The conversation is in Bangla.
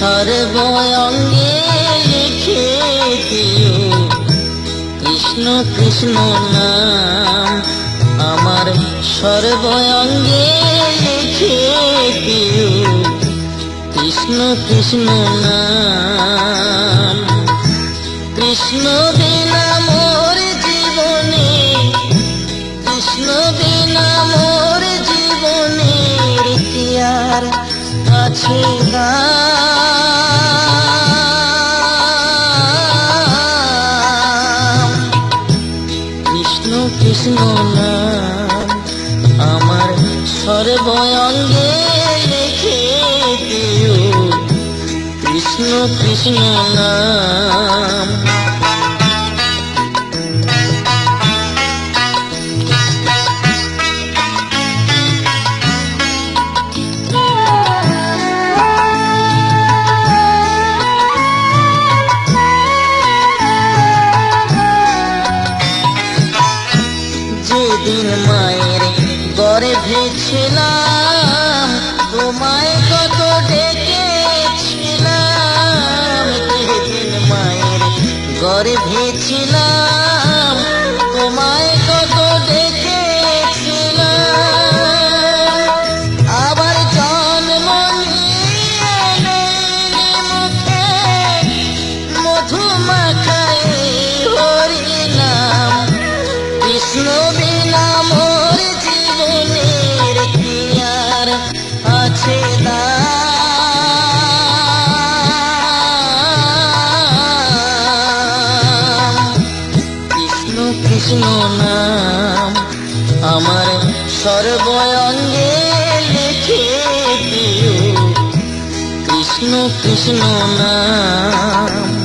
সর্বঙ্গে লিখে দিও কৃষ্ণ কৃষ্ণ নাম আমার সর্বঙ্গে লিখে দিও কৃষ্ণ কৃষ্ণ নাম। কৃষ্ণ বিনা মোর জীবনে, কৃষ্ণ বিনা মোর জীবনের আর আছে না কৃষ্ণ নাম আমার সর্বঙ্গে লিখে দিও। কৃষ্ণ কৃষ্ণ নাম। গর্ভে ছিলাম তোমায় কত ডেকেছিলাম মায়ের গর্ভে ছিলাম। কৃষ্ণ নাম। আমার সর্বঙ্গে লিখে দিও। কৃষ্ণ কৃষ্ণ নাম।